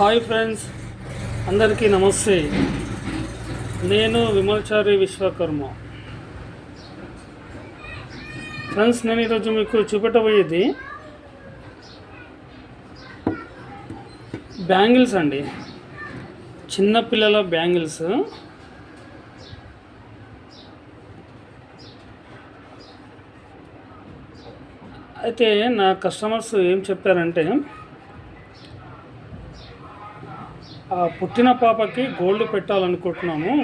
Hi friends అందరికీ నమస్తే. నేను విమల్చారి విశ్వకర్మ. ఫ్రెండ్స్ నేను ఈరోజు మీకు చూపెట్టబోయేది బ్యాంగిల్స్ అండి. చిన్నపిల్లల బ్యాంగిల్స్. అయితే నా కస్టమర్స్ ఏం చెప్పారంటే పుట్టిన పాపకి గోల్డ్ పెట్టాలనుకుంటున్నాము.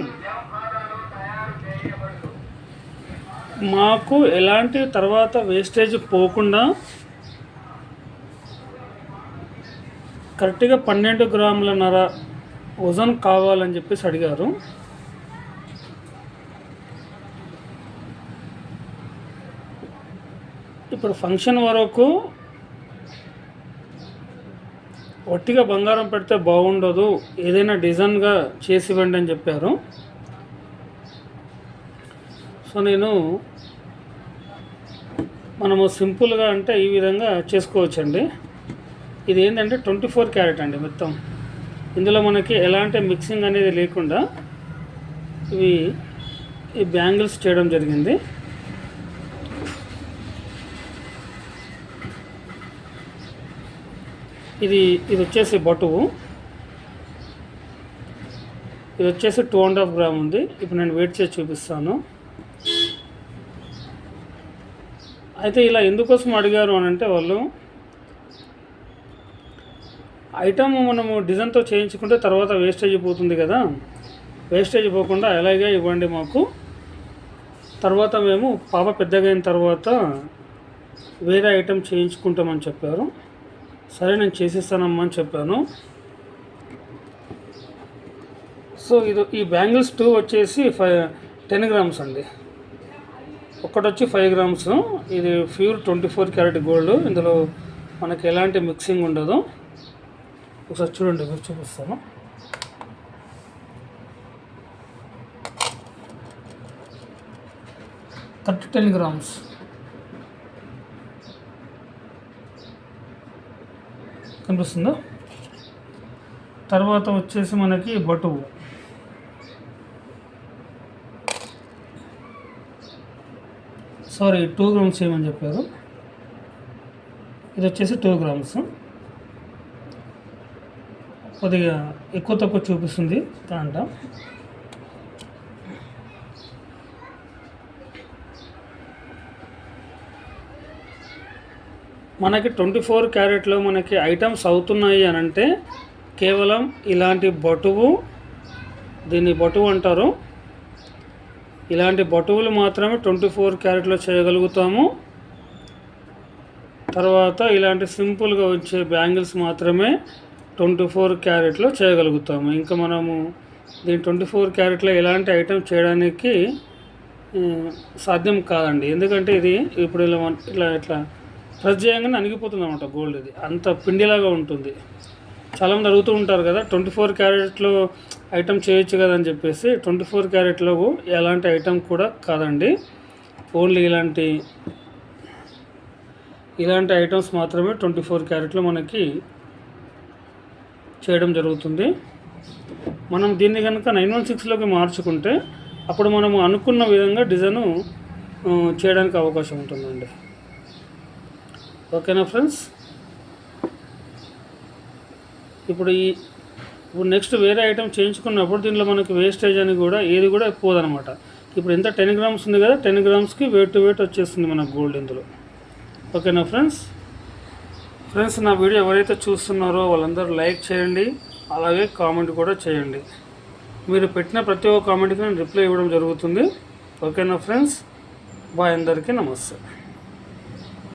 మాకు ఎలాంటి తర్వాత వేస్టేజ్ పోకుండా కరెక్ట్గా పన్నెండు గ్రాములన్నర వజన్ కావాలని చెప్పేసి అడిగారు. ఇప్పుడు ఫంక్షన్ వరకు ఒట్టిగా బంగారం పెడితే బాగుండదు. ఏదైనా డిజైన్గా చేసి ఇవ్వండి అని చెప్పారు. సో నేను మనము సింపుల్గా అంటే ఈ విధంగా చేసుకోవచ్చండి. ఇది ఏంటంటే ట్వంటీ ఫోర్ క్యారెట్ అండి మొత్తం. ఇందులో మనకి ఎలాంటి మిక్సింగ్ అనేది లేకుండా ఇవి ఈ బ్యాంగిల్స్ చేయడం జరిగింది. ఇది ఇది వచ్చేసి బటువు. ఇది వచ్చేసి టూ అండ్ హాఫ్ గ్రామ్ ఉంది. ఇప్పుడు నేను వెయిట్ చేసి చూపిస్తాను. అయితే ఇలా ఎందుకోసం అడిగారు అని అంటే వాళ్ళు ఐటమ్ మనము డిజైన్తో చేయించుకుంటే తర్వాత వేస్టేజ్ పోతుంది కదా. వేస్టేజ్ పోకుండా అలాగే ఇవ్వండి మాకు. తర్వాత మేము పాప పెద్దగా అయిన తర్వాత వేరే ఐటమ్ చేయించుకుంటామని చెప్పారు. సరే నేను చేసేస్తానమ్మా అని చెప్పాను. సో ఇది ఈ బ్యాంగిల్స్ టూ వచ్చేసి ఫైవ్ టెన్ గ్రామ్స్ అండి. ఒకటి వచ్చి ఫైవ్ గ్రామ్స్. ఇది pure twenty four carat gold. ఇందులో మనకి ఎలాంటి మిక్సింగ్ ఉండదు. ఒకసారి చూడండి మీరు చూపిస్తాను. Thirty ten grams. కనిపిస్తుందా? తర్వాత వచ్చేసి మనకి బటువు సారీ టూ గ్రామ్స్ ఏమని చెప్పారు? ఇది వచ్చేసి టూ గ్రామ్స్. కొద్దిగా ఎక్కువ తక్కువ చూపిస్తుంది కాంట మనకి ట్వంటీ ఫోర్ క్యారెట్లో మనకి ఐటమ్స్ అవుతున్నాయి అని అంటే కేవలం ఇలాంటి బటువు దీన్ని బటువు అంటారు. ఇలాంటి బటువులు మాత్రమే ట్వంటీ ఫోర్ క్యారెట్లో చేయగలుగుతాము. తర్వాత ఇలాంటి సింపుల్గా వచ్చే బ్యాంగిల్స్ మాత్రమే ట్వంటీ ఫోర్ క్యారెట్లో చేయగలుగుతాము. ఇంకా మనము దీని ట్వంటీ ఫోర్ క్యారెట్లో ఎలాంటి ఐటమ్ చేయడానికి సాధ్యం కాదండి. ఎందుకంటే ఇది ఇప్పుడు ఇలా ఇట్లా ఇట్లా ప్రెస్ చేయగానే అణిగిపోతుంది అనమాట గోల్డ్ ఇది. అంత పిండిలాగా ఉంటుంది. చాలామంది అడుగుతూ ఉంటారు కదా ట్వంటీ ఫోర్ క్యారెట్లో ఐటమ్ చేయొచ్చు కదా అని చెప్పేసి ట్వంటీ ఫోర్ క్యారెట్లో ఎలాంటి ఐటమ్ కూడా కాదండి. ఓన్లీ ఇలాంటి ఇలాంటి ఐటమ్స్ మాత్రమే ట్వంటీ ఫోర్ క్యారెట్లో మనకి చేయడం జరుగుతుంది. మనం దీన్ని కనుక నైన్ వన్ సిక్స్లోకి మార్చుకుంటే అప్పుడు మనము అనుకున్న విధంగా డిజైను చేయడానికి అవకాశం ఉంటుందండి. ఓకేనా ఫ్రెండ్స్? ఇప్పుడు ఈ ఇప్పుడు నెక్స్ట్ వేరే ఐటెం చేయించుకున్నప్పుడు దీనిలో మనకి వేస్టేజ్ అని కూడా ఏది కూడా పోదనమాట ఇప్పుడు ఎంత టెన్ గ్రామ్స్ ఉంది కదా టెన్ గ్రామ్స్కి వెయిట్ టు వెయిట్ వచ్చేస్తుంది మనకు గోల్డ్ ఇందులో. ఓకేనా ఫ్రెండ్స్? ఫ్రెండ్స్ నా వీడియో ఎవరైతే చూస్తున్నారో వాళ్ళందరూ లైక్ చేయండి అలాగే కామెంట్ కూడా చేయండి. మీరు పెట్టిన ప్రతి ఒక్క కామెంట్కి నేను రిప్లై ఇవ్వడం జరుగుతుంది. ఓకేనా ఫ్రెండ్స్? బాయ్ అందరికీ నమస్తే.